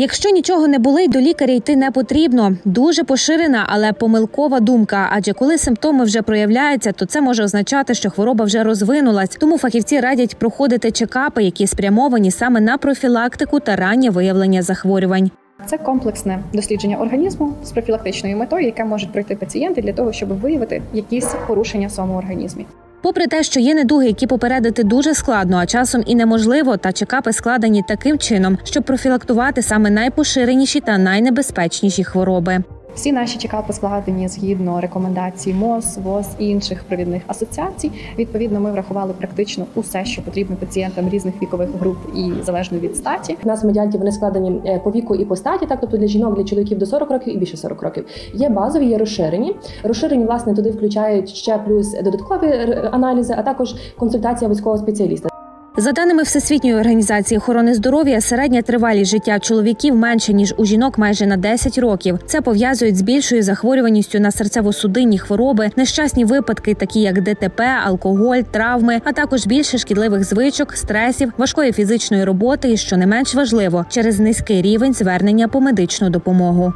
Якщо нічого не болить, до лікаря йти не потрібно. Дуже поширена, але помилкова думка. Адже коли симптоми вже проявляються, то це може означати, що хвороба вже розвинулась. Тому фахівці радять проходити чекапи, які спрямовані саме на профілактику та раннє виявлення захворювань. Це комплексне дослідження організму з профілактичною метою, яке можуть пройти пацієнти для того, щоб виявити якісь порушення в своєму організмі. Попри те, що є недуги, які попередити дуже складно, а часом і неможливо, та чекапи складені таким чином, щоб профілактувати саме найпоширеніші та найнебезпечніші хвороби. Всі наші чекапи складені згідно рекомендацій МОЗ, ВОЗ і інших провідних асоціацій. Відповідно, ми врахували практично усе, що потрібно пацієнтам різних вікових груп і залежно від статі. У нас медіанті вони складені е, по віку і по статі, так тобто для жінок, для чоловіків до 40 років і більше 40 років. Є базові, є розширені. Розширені, власне, туди включають ще плюс додаткові аналізи, а також консультація військового спеціаліста. За даними Всесвітньої організації охорони здоров'я, середня тривалість життя чоловіків менше ніж у жінок майже на 10 років. Це пов'язують з більшою захворюваністю на серцево-судинні хвороби, нещасні випадки, такі як ДТП, алкоголь, травми, а також більше шкідливих звичок, стресів, важкої фізичної роботи і, що не менш важливо, через низький рівень звернення по медичну допомогу.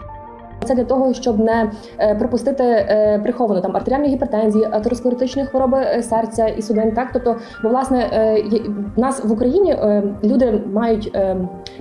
Це для того, щоб не е, пропустити е, приховану там артеріальні гіпертензії, атеросклеротичні хвороби е, серця і судин. Так, тобто, бо власне в нас в Україні люди мають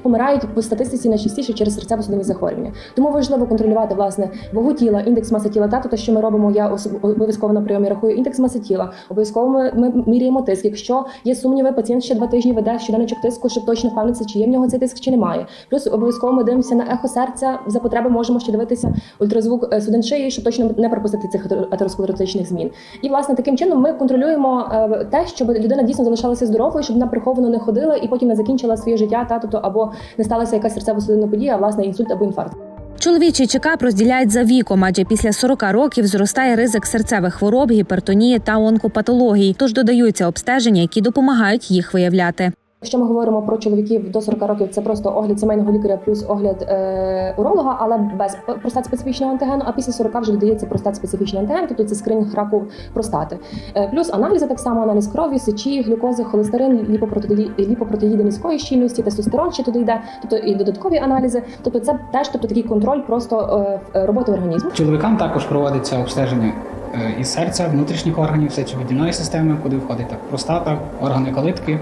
помирають по статистиці найчастіше через серцево-судинні захворювання. Тому важливо контролювати власне вагу тіла, індекс маси тіла. Та тобто, що ми робимо, я обов'язково на прийомі рахую індекс маси тіла. Обов'язково ми, ми міряємо тиск. Якщо є сумніви, пацієнт ще два тижні веде щоденничок тиску, щоб точно впевнитися, чи є в нього цей тиск, чи немає. Плюс обов'язково ми дивимося на ехо серця. За потреби можемо ще дивитися ультразвук е, судин шиї, щоб точно не пропустити цих атер- атеросклеротичних змін. І власне таким чином ми контролюємо е, те, щоб людина дійсно залишалася здоровою, щоб вона приховано не ходила і потім не закінчила своє життя, та тобто або не сталася якась серцево-судинна подія, а власне інсульт або інфаркт. Чоловічий чекап розділяють за віком, адже після 40 років зростає ризик серцевих хвороб, гіпертонії та онкопатологій. Тож додаються обстеження, які допомагають їх виявляти. Якщо ми говоримо про чоловіків до 40 років, це просто огляд сімейного лікаря плюс огляд е, уролога, але без простат специфічного антигену. А після 40 вже додається простат специфічний антиген, тобто це скринінг раку простати. Е, плюс аналізи так само аналіз крові, сечі, глюкози, холестерин, ліпопротеїди, ліпопротеїди низької щільності, тестостерон ще туди йде, тобто і додаткові аналізи. Тобто це теж тобто такий контроль просто е, роботи організму. Чоловікам також проводиться обстеження е, із серця, внутрішніх органів, сечовидільної системи, куди входить так простата, органи калитки.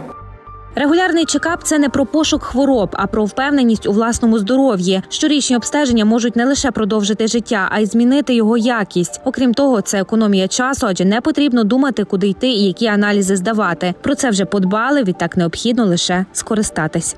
Регулярний чекап це не про пошук хвороб, а про впевненість у власному здоров'ї. Щорічні обстеження можуть не лише продовжити життя, а й змінити його якість. Окрім того, це економія часу, адже не потрібно думати, куди йти і які аналізи здавати. Про це вже подбали. Відтак необхідно лише скористатись.